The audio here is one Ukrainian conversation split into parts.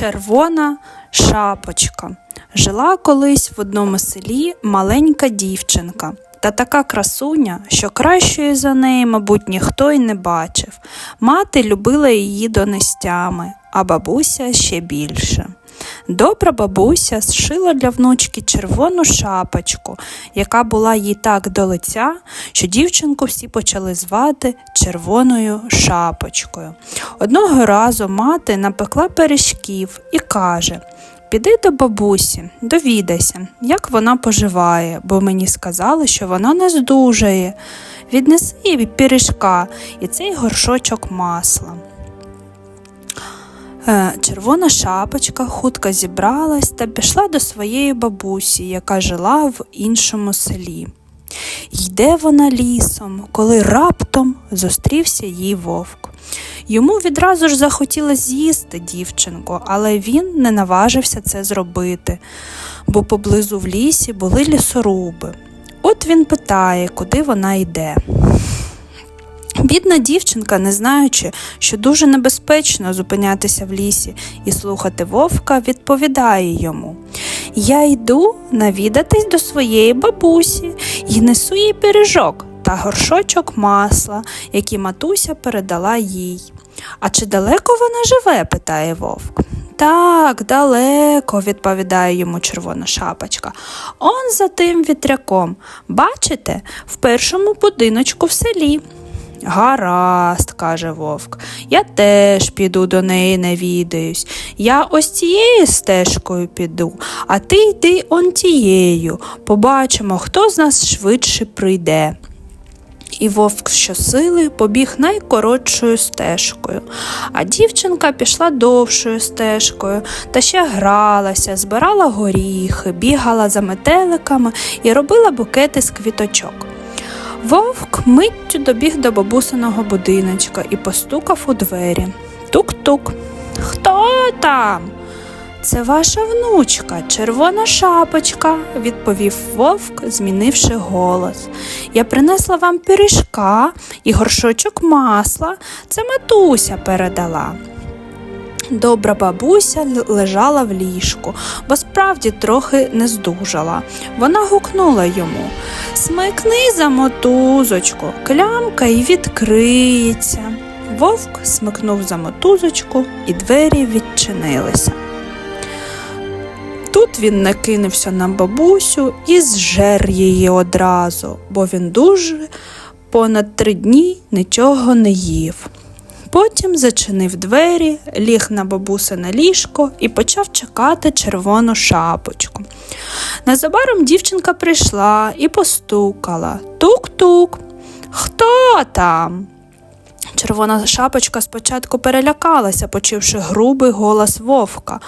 Червона шапочка. Жила колись в одному селі маленька дівчинка. Та така красуня, що кращої за неї, мабуть, ніхто й не бачив. Мати любила її донестями, а бабуся ще більше. Добра бабуся зшила для внучки червону шапочку, яка була їй так до лиця, що дівчинку всі почали звати червоною шапочкою. Одного разу мати напекла пиріжків і каже: Піди до бабусі, довідайся, як вона поживає, бо мені сказали, що вона не здужає. Віднеси їй пиріжка і цей горшочок масла. Е, Червона шапочка хутко зібралась та пішла до своєї бабусі, яка жила в іншому селі. Йде вона лісом, коли раптом зустрівся їй вовк. Йому відразу ж захотілося з'їсти дівчинку, але він не наважився це зробити, бо поблизу в лісі були лісоруби. От він питає, куди вона йде. Бідна дівчинка, не знаючи, що дуже небезпечно зупинятися в лісі і слухати вовка, відповідає йому Я йду навідатись до своєї бабусі і несу їй пиріжок та горшочок масла, які матуся передала їй. А чи далеко вона живе? питає вовк. Так, далеко, відповідає йому червона шапочка. Он за тим вітряком. Бачите, в першому будиночку в селі. Гаразд, каже вовк, я теж піду до неї навідаюсь. Я ось цією стежкою піду, а ти йди он тією. Побачимо, хто з нас швидше прийде. І вовк щосили побіг найкоротшою стежкою, а дівчинка пішла довшою стежкою та ще гралася, збирала горіхи, бігала за метеликами і робила букети з квіточок. Вовк миттю добіг до бабусиного будиночка і постукав у двері. Тук-тук. Хто там? Це ваша внучка, червона шапочка, відповів вовк, змінивши голос. Я принесла вам пиріжка і горшочок масла. Це матуся передала. Добра бабуся лежала в ліжку, бо справді трохи не здужала. Вона гукнула йому Смикни за мотузочку, клямка й відкриється. Вовк смикнув за мотузочку, і двері відчинилися. Тут він накинувся на бабусю і зжер її одразу, бо він дуже понад три дні нічого не їв. Потім зачинив двері, ліг на бабусине ліжко і почав чекати червону шапочку. Незабаром дівчинка прийшла і постукала. Тук-тук. Хто там? Червона шапочка спочатку перелякалася, почувши грубий голос вовка,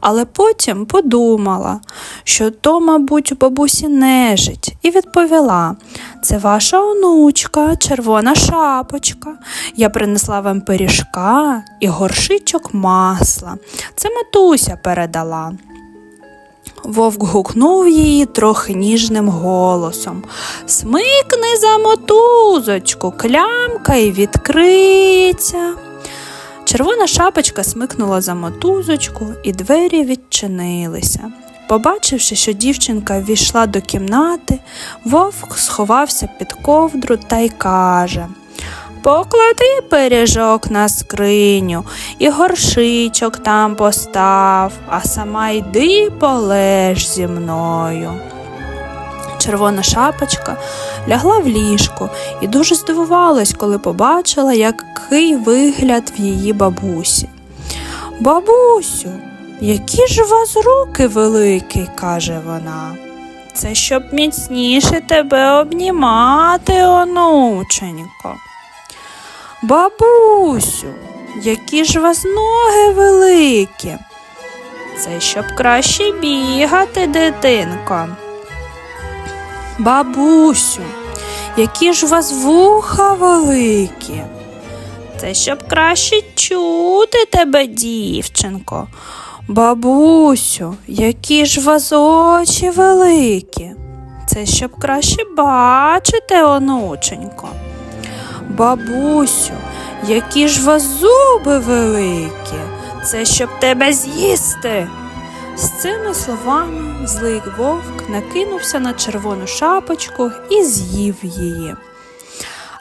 але потім подумала, що то, мабуть, у бабусі нежить, і відповіла це ваша онучка, червона шапочка. Я принесла вам пиріжка і горшичок масла. Це матуся передала. Вовк гукнув її трохи ніжним голосом. Смикни за мотузочку, клямка й відкриться. Червона шапочка смикнула за мотузочку, і двері відчинилися. Побачивши, що дівчинка ввійшла до кімнати, вовк сховався під ковдру та й каже Поклади пиріжок на скриню і горшичок там постав, а сама йди полеж зі мною. Червона шапочка лягла в ліжко і дуже здивувалась, коли побачила, який вигляд в її бабусі. Бабусю, які ж у вас руки великі, каже вона. Це щоб міцніше тебе обнімати, онученько. Бабусю, які ж вас ноги великі. Це щоб краще бігати, дитинко. Бабусю, які ж вас вуха великі. Це щоб краще чути тебе, дівчинко. Бабусю, які ж вас очі великі. Це щоб краще бачити, онученько. Бабусю, які ж вас зуби великі. Це щоб тебе з'їсти. З цими словами злий вовк накинувся на червону шапочку і з'їв її.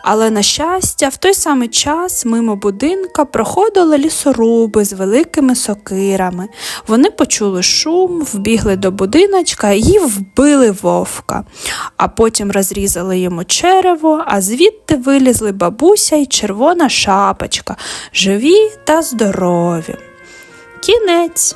Але, на щастя, в той самий час мимо будинка проходили лісоруби з великими сокирами. Вони почули шум, вбігли до будиночка і вбили вовка, а потім розрізали йому черево, а звідти вилізли бабуся і червона шапочка, живі та здорові. Кінець.